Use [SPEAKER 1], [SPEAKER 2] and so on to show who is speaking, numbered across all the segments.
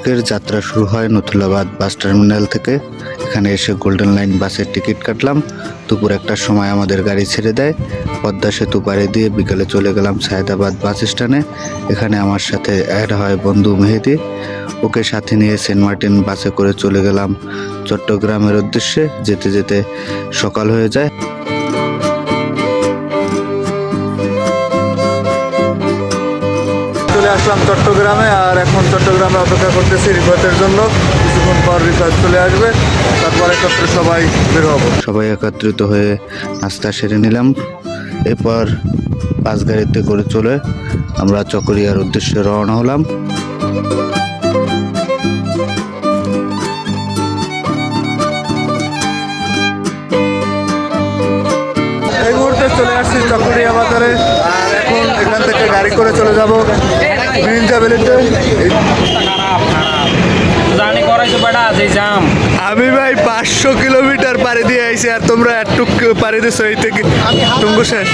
[SPEAKER 1] আজকের যাত্রা শুরু হয় নথুলাবাদ বাস টার্মিনাল থেকে। এখানে এসে গোল্ডেন লাইন বাসের টিকিট কাটলাম। দুপুর একটার সময় আমাদের গাড়ি ছেড়ে দেয়। পদ্মা সেতু পাড়ে দিয়ে বিকালে চলে গেলাম সায়দাবাদ বাস স্ট্যান্ডে। এখানে আমার সাথে অ্যাড হয় বন্ধু মেহেদি। ওকে সাথে নিয়ে সেন্ট মার্টিন বাসে করে চলে গেলাম। চট্টগ্রামের উদ্দেশ্যে যেতে যেতে সকাল হয়ে যায়।
[SPEAKER 2] আসলাম চট্টগ্রামে আর এখন চট্টগ্রামে অপেক্ষা করতেছি রিফাতের জন্য। কিছুক্ষণ পর রিফাত চলে আসবে তারপর একত্রে সবাই বের হব।
[SPEAKER 1] সবাই একত্রিত হয়ে নাস্তা সেরে নিলাম। এরপর বাস গাড়িতে করে চলে আমরা চকরিয়ার উদ্দেশ্যে রওনা হলাম।
[SPEAKER 2] এই মুহূর্তে চলে আসছি চকরিয়া বাজারে। আর এখন এখান থেকে গাড়ি করে চলে যাব। মিরিঞ্জা ভ্যালিতে
[SPEAKER 3] জানি করাইছো বেটা যে জাম।
[SPEAKER 2] আমি ভাই পাঁচশো কিলোমিটার পাড়ি দিয়ে আইছি আর তোমরা একটু পাড়ি দিছো এই থেকে। তুমি শেষ।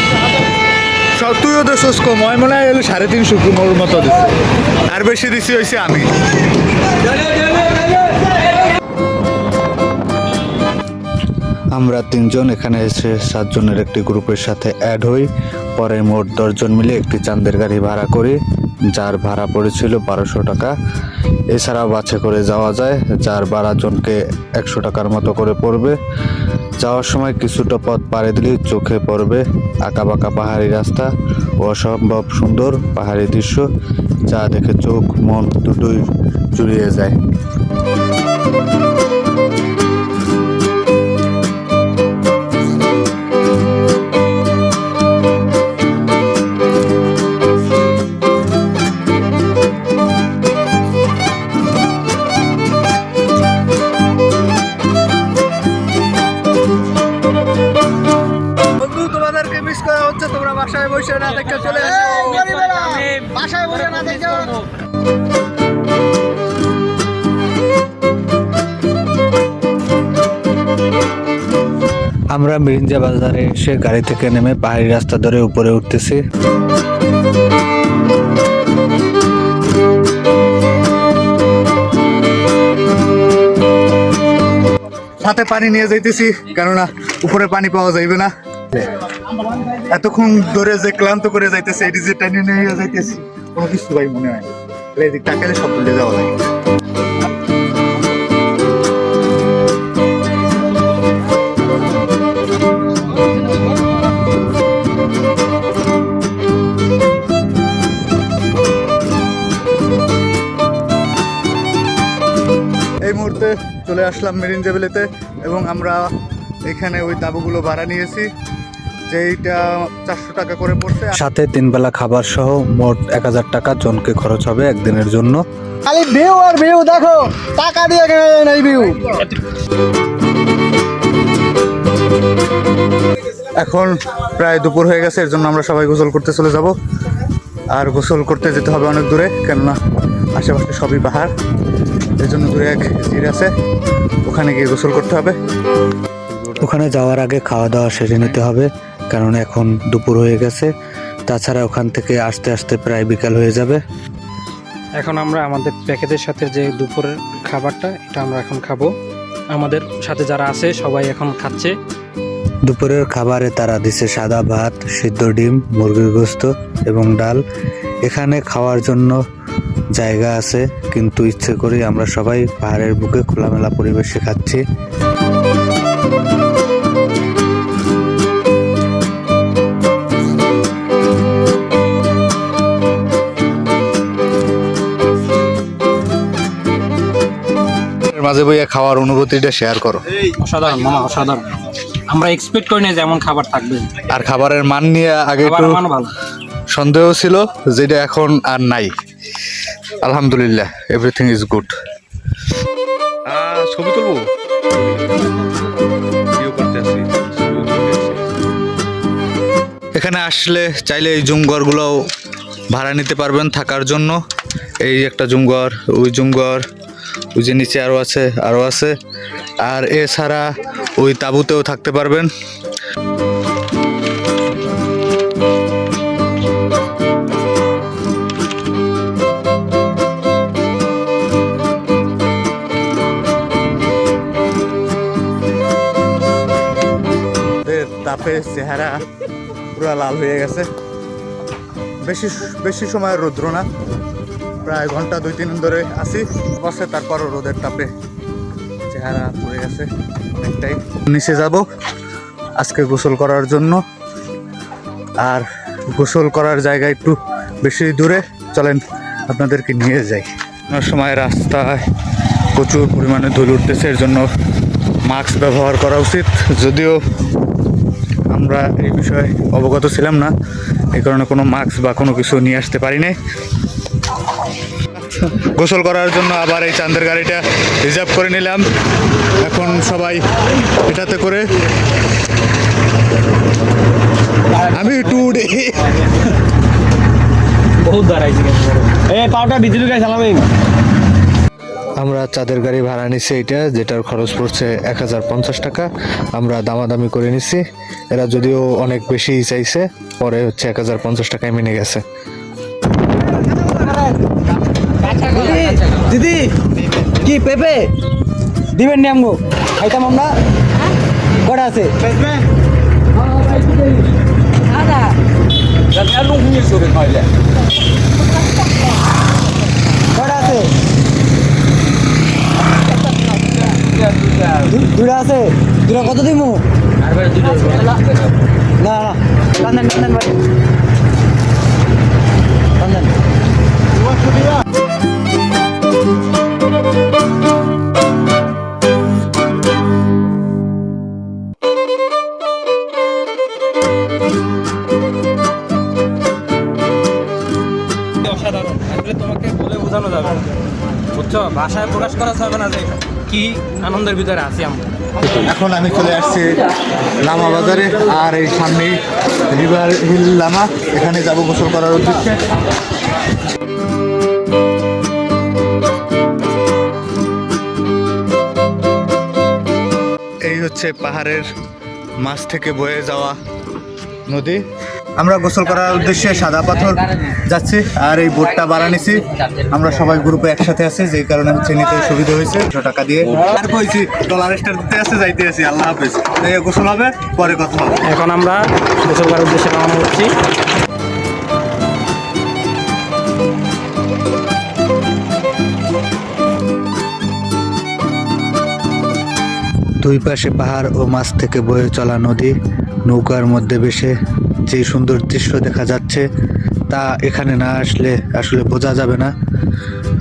[SPEAKER 2] সব তুইও তো শুষ্ক মই মনে হয় সাড়ে তিনশো মোর মতো দিছি। আর বেশি দিছি হয়েছে আমি।
[SPEAKER 1] আমরা তিনজন এখানে এসে সাতজনের একটি গ্রুপের সাথে অ্যাড হই। পরে মোট দশজন মিলে একটি চান্দের গাড়ি ভাড়া করি। যার ভাড়া পড়েছিল বারোশো টাকা। এছাড়া বাসে করে যাওয়া যায়, যার জনকে একশো টাকার মতো করে পড়বে। যাওয়ার সময় কিছুটা পথ পাড়ে দিলে চোখে পড়বে আঁকাবাঁকা পাহাড়ি রাস্তা অসম্ভব সুন্দর পাহাড়ি দৃশ্য, যা দেখে চোখ, মন দুটোই জুড়িয়ে যায়।
[SPEAKER 2] বাসায় বসে না দেখো
[SPEAKER 1] আমরা মিরিঞ্জা বাজারে এসে গাড়ি থেকে নেমে পাহাড়ি রাস্তা ধরে উপরে উঠতেছি।
[SPEAKER 2] সাথে পানি নিয়ে যাইতেছি কেননা উপরে পানি পাওয়া যাইবে না। এতক্ষণ ধরে যে ক্লান্ত করে যাইতেছে এটি যে টানি নিয়ে যাইতেছি, কোনো কিছু ভাই মনে হয় এদিক তাকালে সব ভুলে যাওয়া লাগে। এই মুহূর্তে চলে আসলাম মেরিন জেবেলেতে এবং আমরা এখানে ওই তাঁবুগুলো ভাড়া নিয়েছি। যেইটা চারশো টাকা করে পড়ছে।
[SPEAKER 1] সাথে তিন বেলা খাবার সহ মোট এক হাজার টাকা জনকে খরচ হবে একদিনের জন্য।
[SPEAKER 2] খালি ভিউ আর ভিউ দেখো টাকা দিয়ে কেনা যায় না এই ভিউ এখন প্রায় দুপুর হয়ে গেছে এর জন্য আমরা সবাই গোসল করতে চলে যাব। আর গোসল করতে যেতে হবে অনেক দূরে কেননা আশেপাশে সবই পাহাড়। এর জন্য দূরে এক জির আছে ওখানে গিয়ে গোসল করতে হবে।
[SPEAKER 1] ওখানে যাওয়ার আগে খাওয়া দাওয়া সেরে নিতে হবে। কারণ এখন দুপুর হয়ে গেছে। তাছাড়া ওখান থেকে আসতে আসতে প্রায় বিকাল হয়ে যাবে।
[SPEAKER 3] এখন আমরা আমাদের প্যাকেজের সাথে যে দুপুরের খাবারটা এটা আমরা এখন খাব। আমাদের সাথে যারা আছে সবাই এখন খাচ্ছে।
[SPEAKER 1] দুপুরের খাবারে তারা দিছে সাদা ভাত সিদ্ধ ডিম মুরগির গোস্ত এবং ডাল। এখানে খাওয়ার জন্য জায়গা আছে কিন্তু ইচ্ছে করেই আমরা সবাই পাহাড়ের বুকে খোলামেলা পরিবেশে খাচ্ছি।
[SPEAKER 2] মাঝে বইয়া খাওয়ার অনুভূতিটা শেয়ার করো।
[SPEAKER 3] অসাধারণ মামা অসাধারণ। আমরা এক্সপেক্ট করি না যে এমন খাবার থাকবে।
[SPEAKER 2] আর খাবারের মান নিয়ে আগে একটু সন্দেহ ছিল যেটা এখন আর নাই। আলহামদুলিল্লাহ এভরিথিং ইজ গুড ছবি তুলবো? এখানে আসলে চাইলে এই জুমঘরগুলোও ভাড়া নিতে পারবেন থাকার জন্য। এই একটা জুমঘর ওই জুমঘর ওই যে নিচে আরও আছে আরও আছে। আর এছাড়া ওই তাঁবুতেও থাকতে পারবেন। তাপে চেহারা পুরো লাল হয়ে গেছে। বেশি বেশি সময় রৌদ্র না। প্রায় ঘণ্টা দুই, তিন ধরে আছি। বসে তারপরও রোদের তাপে চেহারা পড়ে গেছে অনেকটাই নিচে যাব আজকে গোসল করার জন্য। আর গোসল করার জায়গা একটু বেশি দূরে। চলেন আপনাদেরকে নিয়ে যাই। সময় রাস্তায় প্রচুর পরিমাণে ধুল উঠতেছে, এর জন্য মাস্ক ব্যবহার করা উচিত। যদিও আমরা এই বিষয়ে অবগত ছিলাম না এই কারণে কোনো মাস্ক বা কোনো কিছু নিয়ে আসতে পারি নাই গোসল করার জন্য আবার এই চাঁদের গাড়িটা রিজার্ভ করে নিলাম। এখন সবাই এটাতে করে আমি টু ডে
[SPEAKER 3] বহুত দাঁড়াইছি
[SPEAKER 4] এ পাউটা বিদ্যুৎ গাছ চালাবে
[SPEAKER 1] আমরা চাঁদের গাড়ি ভাড়া নিছি এটা যেটার খরচ পড়ছে এক হাজার পঞ্চাশ টাকা। আমরা দামাদামি করে নিছি। এরা যদিও অনেক বেশি চাইছে পরে হচ্ছে এক হাজার পঞ্চাশ টাকায় মেনে গেছে।
[SPEAKER 4] দিদি কি পেপে? দিবেন নি আমগো? খাইতাম আমরা? কটা আছে? কটা আছে? দু- দুটা আছে? দুটা কত দিমু? না না। কান্দেন কান্দেন ভাই। কান্দেন
[SPEAKER 3] কি আনন্দের ভিতরে আছি আমরা?
[SPEAKER 2] এখন আমি চলে আসছি লামা বাজারে, আর এই সামনে রিভার হিল লামা, এখানে যাব গোসল করার উদ্দেশ্যে। এই হচ্ছে পাহাড়ের মাছ থেকে বয়ে যাওয়া নদী। আমরা গোসল করার উদ্দেশ্যে সাদা পাথর যাচ্ছি আর এই বোটটা বাড়া নিছি। আমরা সবাই গ্রুপে একসাথে আছি যেই কারণে হচ্ছে নিতে সুবিধা হয়েছে দুশো টাকা দিয়ে। আর কইছি ডলার স্টার দিতে আছে যাইতে আছি আল্লাহ হাফেজ। এই গোসল হবে পরে কথা হবে।
[SPEAKER 3] এখন আমরা গোসল করার উদ্দেশ্যে রওনা হচ্ছি।
[SPEAKER 1] দুই পাশে পাহাড় ও মাছ থেকে বয়ে চলা নদী নৌকার মধ্যে বেশে যে সুন্দর দৃশ্য দেখা যাচ্ছে, তা এখানে না আসলে আসলে বোঝা যাবে না।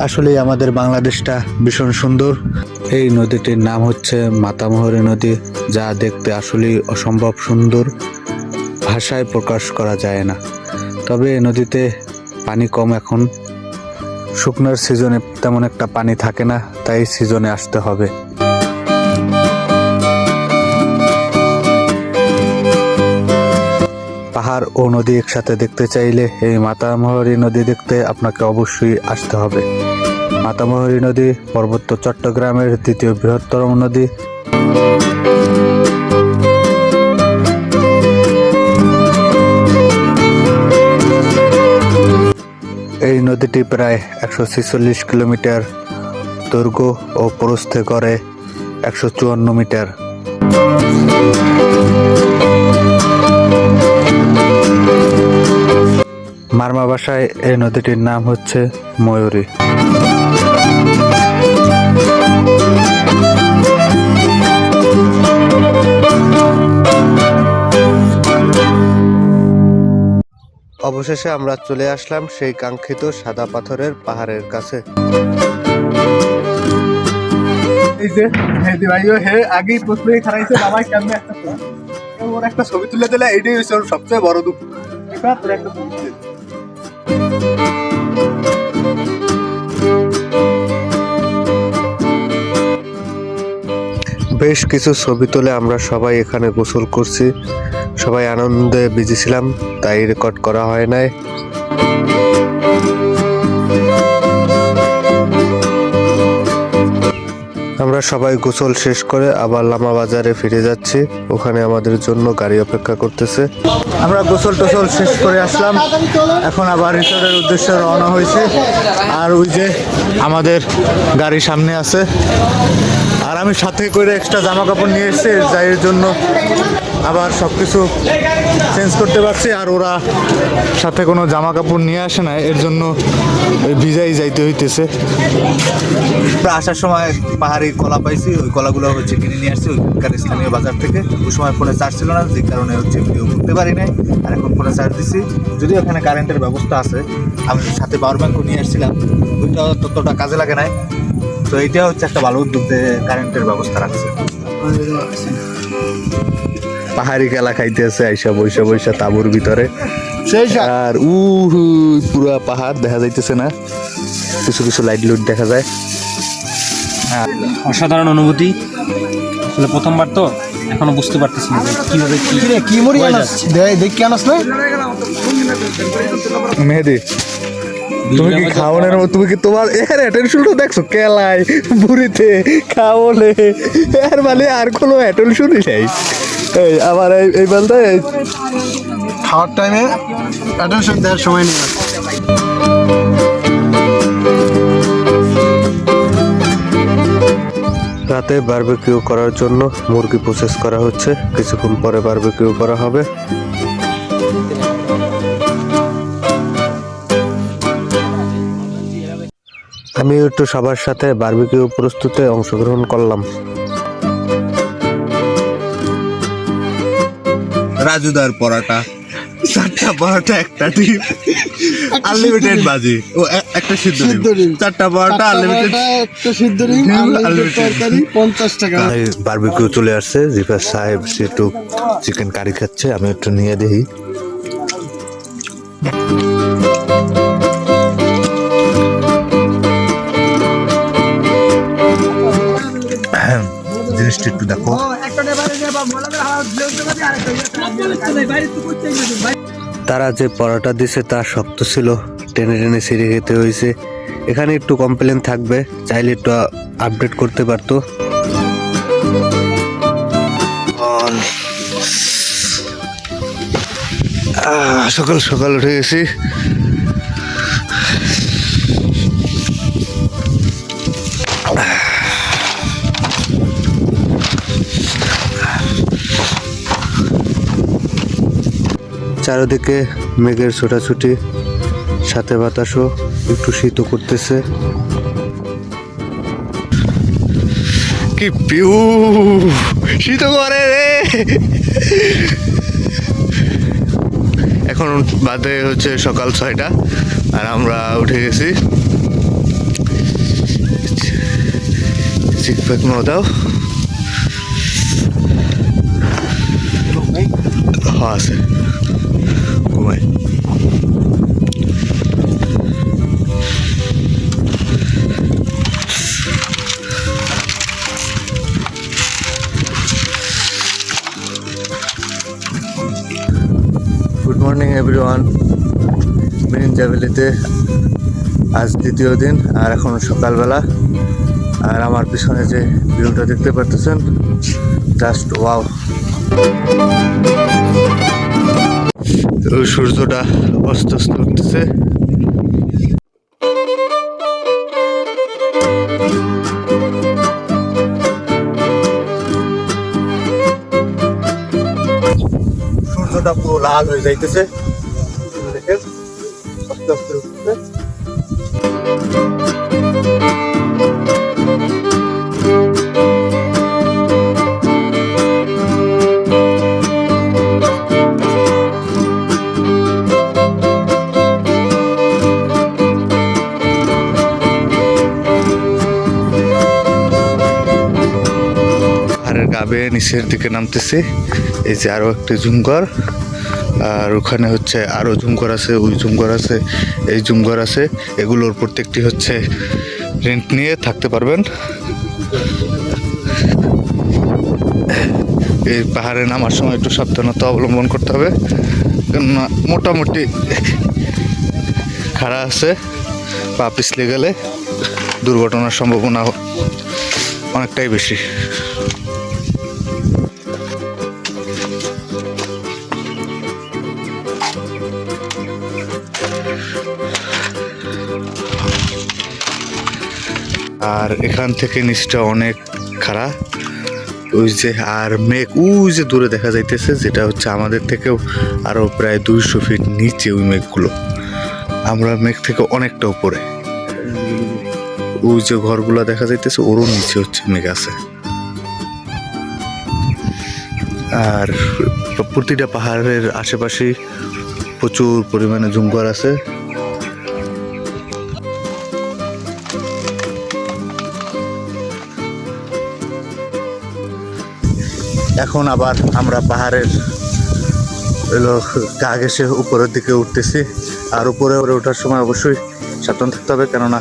[SPEAKER 1] আসলেই আমাদের বাংলাদেশটা ভীষণ সুন্দর। এই নদীটির নাম হচ্ছে মাতামহরী নদী, যা দেখতে আসলেই অসম্ভব সুন্দর। ভাষায় প্রকাশ করা যায় না। তবে নদীতে পানি কম এখন। শুকনার সিজনে তেমন একটা পানি থাকে না, তাই সিজনে আসতে হবে। পাহাড় ও নদী একসাথে দেখতে চাইলে এই মাতামহরী নদী দেখতে আপনাকে অবশ্যই আসতে হবে। মাতামহরী নদী পার্বত্য চট্টগ্রামের দ্বিতীয় বৃহত্তম নদী। এই নদীটি প্রায় একশো ছেচল্লিশ কিলোমিটার দৈর্ঘ্য ও প্রস্থে করে একশো চুয়ান্ন মিটার। ভাষায় এই নদীটির নাম হচ্ছে ময়ূরী। অবশেষে আমরা চলে আসলাম সেই কাঙ্ক্ষিত সাদা পাথরের পাহাড়ের কাছে।
[SPEAKER 2] এই যে মেহেদি ভাইও হে আগেই প্রশ্নই খারাইছে বাবা কেমনে একটা ছবি ওর একটা ছবি তুলে দিলে এটাই হচ্ছে ওর সবচেয়ে বড় দুঃখ। একটা।
[SPEAKER 1] বেশ কিছু ছবি তুলে আমরা সবাই এখানে গোসল করছি। সবাই আনন্দে বিজি ছিলাম, তাই রেকর্ড করা হয় নাই। আমরা সবাই গোসল শেষ করে আবার লামা বাজারে ফিরে যাচ্ছি। ওখানে আমাদের জন্য গাড়ি অপেক্ষা করতেছে।
[SPEAKER 2] আমরা গোসল টোসল শেষ করে আসলাম। এখন আবার রিসোর্টের উদ্দেশ্যে রওনা হয়েছে। আর ওই যে আমাদের গাড়ি সামনে আছে।
[SPEAKER 5] আর আমি সাথে করে এক্সট্রা জামা কাপড় নিয়ে এসেছি, যাই এর জন্য আবার সব কিছু চেঞ্জ করতে পারছি আর ওরা সাথে কোনো জামা কাপড় নিয়ে আসে না, এর জন্য ভিজাই যাইতে হইতেছে।
[SPEAKER 2] আসার সময় পাহাড়ি কলা পাইছি, ওই কলাগুলো হচ্ছে কিনে নিয়ে আসছি ওইখানকার স্থানীয় বাজার থেকে। ওই সময় ফোনে চার্জ ছিল না, যে কারণে হচ্ছে ভিডিও করতে পারি নাই, আর এখন ফোনে চার্জ দিছি। যদিও এখানে কারেন্টের ব্যবস্থা আছে, আমি সাথে পাওয়ার ব্যাঙ্কও নিয়ে আসছিলাম, ওইটা ততটা কাজে লাগে নাই। তো এইটা হচ্ছে একটা ভালো উদ্যোগ যে কারেন্টের ব্যবস্থা রাখছে। পাহাড়ি খেলা খাইতে আছে আইসা বৈশা বৈশা তাঁবুর ভিতরে।
[SPEAKER 5] সেই
[SPEAKER 2] আর উ পুরো পাহাড় দেখা যাইতেছে না। কিছু কিছু লাইট লুট দেখা যায়।
[SPEAKER 3] অসাধারণ অনুভূতি। আসলে প্রথমবার তো এখনও বুঝতে পারতেছি না কীভাবে কি
[SPEAKER 4] রে কি মরি আনাস? দেখ দেখ কি আনাস না?
[SPEAKER 5] মেহেদি। তুমি কি খাওয়ানোর মতো তুমি কি তোমার এর অ্যাটেনশনটা দেখছ কেলাই বুড়িতে খাওয়ালে এর মানে আর কোনো অ্যাটেনশনই নেই। এই আবার এই এই বলতে
[SPEAKER 4] খাওয়ার টাইমে অ্যাটেনশন দেওয়ার সময় নেই।
[SPEAKER 2] রাতে বারবিকিউ করার জন্য মুরগি প্রসেস করা হচ্ছে। কিছুক্ষণ পরে বারবিকিউ করা হবে। আমি একটু সবার সাথে বারবিকিউ প্রস্তুতে অংশগ্রহণ করলাম। রাজুদার পরাটা। চারটা পরাটা একটা ডিম আনলিমিটেড বাজি। ও একটা সিদ্ধ ডিম। চারটা পরাটা আনলিমিটেড
[SPEAKER 4] একটা সিদ্ধ ডিম তরকারি পঞ্চাশ টাকা।
[SPEAKER 2] বারবিকিউ চলে আসছে জিফার সাহেব সে একটু চিকেন কারি খাচ্ছে আমি একটু নিয়ে দেখি। জিনিসটা একটু দেখো তারা যে পরোটা দিছে তা শক্ত ছিল। টেনে টেনে ছিঁড়ে খেতে হয়েছে। এখানে একটু কমপ্লেন থাকবে চাইলে একটু আপডেট করতে পারতো। সকাল সকাল উঠে গেছি। চারিদিকে মেঘের ছোটাছুটি, সাথে বাতাসও একটু শীতও করতেছে। কি পিউ, শীত করে রে। এখন বাদে হচ্ছে সকাল ছয়টা, আর আমরা উঠে গেছি। নো দাও। হ্যাঁ আছে। এভরিওয়ান মিরিন জাভেলিতে আজ দ্বিতীয় দিন, আর এখন সকালবেলা। আর আমার পিছনে যে ভিউটা দেখতে পারতেছেন জাস্ট ওয়াও সূর্যটা অস্ত অস্ত উঠতেছে। সূর্যটা পুরো লাল হয়ে যাইতেছে। আস্তে আস্তে নিচের দিকে নামতেছে। এই যে আরও একটা ঝুমঘর আর ওখানে হচ্ছে আরও ঝুমঘর আছে, ওই ঝুমঘর আছে, এই ঝুমঘর আছে। এগুলোর প্রত্যেকটি হচ্ছে রেন্ট নিয়ে থাকতে পারবেন। এই পাহাড়ে নামার সময় একটু সাবধানতা অবলম্বন করতে হবে, কেননা মোটামুটি খাড়া আছে, পা পিছলে গেলে দুর্ঘটনার সম্ভাবনা অনেকটাই বেশি। আর এখান থেকে নিচটা অনেক খারাপ ওই যে আর মেঘ, ওই যে দূরে দেখা যাইতেছে, যেটা হচ্ছে আমাদের থেকেও আরও প্রায় দুইশো ফিট নিচে ওই মেঘগুলো। আমরা মেঘ থেকে অনেকটা উপরে। ওই যে ঘরগুলো দেখা যাইতেছে, ওরও নিচে হচ্ছে মেঘ আছে। আর প্রতিটা পাহাড়ের আশেপাশেই প্রচুর পরিমাণে জঙ্গল আছে। এখন আবার আমরা পাহাড়ের গা ঘেসে উপরের দিকে উঠতেছি। আর উপরে ওঠার সময় অবশ্যই সাবধান থাকতে হবে, কেননা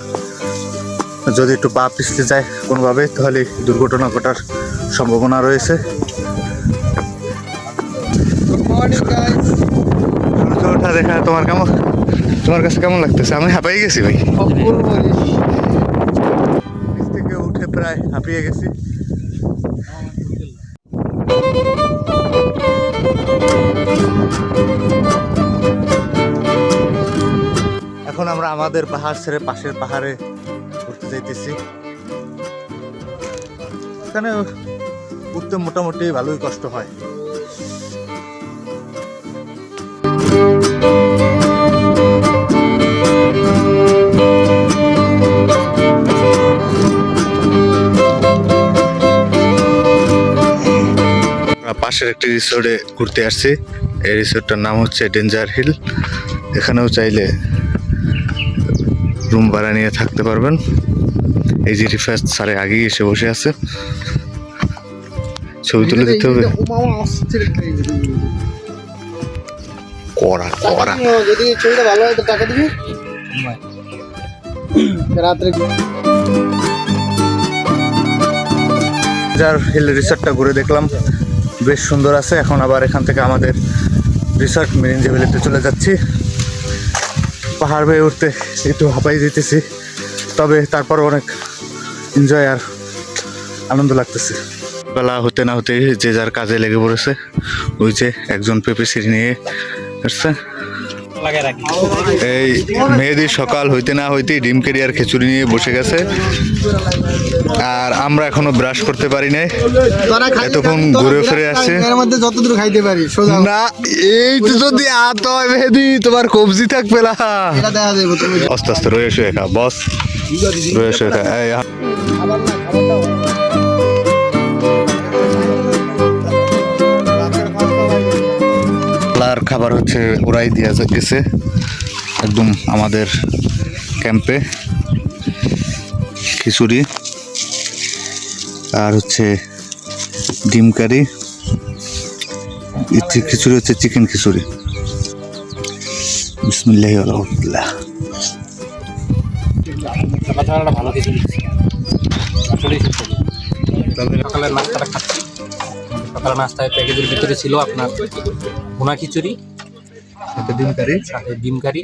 [SPEAKER 2] যদি একটু পা পিছলে যায় কোনোভাবে, তাহলে দুর্ঘটনা ঘটার সম্ভাবনা রয়েছে। সূর্য ওঠা দেখা তোমার কেমন তোমার কাছে কেমন লাগতেছে? আমি হাঁপাই গেছি ভাই। থেকে উঠে প্রায় হাঁপিয়ে গেছি। এখন আমরা আমাদের পাহাড় ছেড়ে পাশের পাহাড়ে ঘুরতে যাইতেছি। এখানে উঠতে মোটামুটি ভালোই কষ্ট হয়। পাশের একটি রিসোর্টে ঘুরতে আসছি। এই রিসোর্টটার নাম হচ্ছে ডেঞ্জার হিল এখানেও চাইলে রুম ভাড়া নিয়ে থাকতে পারবেন। এই যে রিফাস স্যারে আগেই এসে বসে আছে। ছবি তুলে দিতে হবে। করা করা
[SPEAKER 4] যদি ছবিটা ভালো হয় তো টাকা দিবি? রাত্রে
[SPEAKER 2] যার হিল রিসর্টটা ঘুরে দেখলাম বেশ সুন্দর আছে। এখন আবার এখান থেকে আমাদের রিসর্ট মেরিন জেভেলিতে চলে যাচ্ছি। পাহাড় বেয়ে উঠতে একটু হাঁপাই দিতেছি তবে তারপর অনেক এনজয় আর আনন্দ লাগতেছে। বেলা হতে না হতে যে যার কাজে লেগে পড়েছে ওই যে একজন পেঁপে সিঁড়ি নিয়ে এই মেয়েদের সকাল হইতে না হইতেই ডিম কেরিয়ার খিচুড়ি নিয়ে বসে গেছে। আর আমরা এখনও ব্রাশ করতে পারি নাই। এতক্ষণ ঘুরে ফিরে আসছে।
[SPEAKER 4] যতদূর খাইতে পারি
[SPEAKER 2] না এই তো যদি আত হয় মেহেদি তোমার কবজি থাকবে না।
[SPEAKER 4] এটা দেখা যাবে
[SPEAKER 2] আস্তে আস্তে রয়ে শুয়ে খা বস। রয়ে শুয়ে খা লার খাবার হচ্ছে ওরাই দেওয়া গেছে একদম আমাদের ক্যাম্পে খিচুড়ি আর হচ্ছে ডিম কারি খিচুড়ি হচ্ছে চিকেন খিচুড়ি বিসমিল্লাহ আলহামদুলিল্লাহ
[SPEAKER 3] ভালো আসলেই সকালের নাস্তাটা খাচ্ছি সকালের নাস্তায় প্যাকেজের ভিতরে ছিল আপনার ভুনা খিচুড়ি
[SPEAKER 2] সাথে ডিম কারি।
[SPEAKER 3] সাথে ডিম কারি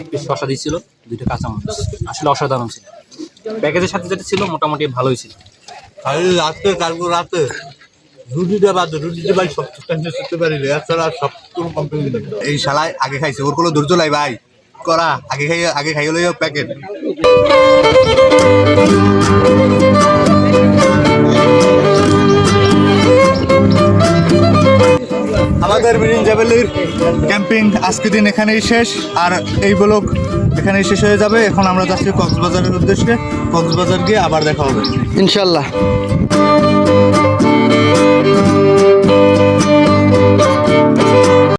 [SPEAKER 3] এক পিস শশা দিয়েছিল দুইটা কাঁচামরিচ। আসলে অসাধারণ ছিল। প্যাকেজের সাথে যেটা ছিল মোটামুটি ভালোই ছিল।
[SPEAKER 6] রাতে কালকে রাতে। রুটিটা বাদ রুটিটা ভাই সব করতে পারি রে এছাড়া সব কোনো কমপ্লেন এই শালায় আগে খাইছে ওর কোনো ধৈর্য নাই ভাই। করা আগে খাই আগে খাই প্যাকেট। আমাদের মিরিন জাবেলির ক্যাম্পিং আজকে দিন এখানেই শেষ। আর এই ব্লক এখানেই শেষ হয়ে যাবে। এখন আমরা যাচ্ছি কক্সবাজারের উদ্দেশ্যে। কক্সবাজার গিয়ে আবার দেখা হবে।
[SPEAKER 4] ইনশাল্লাহ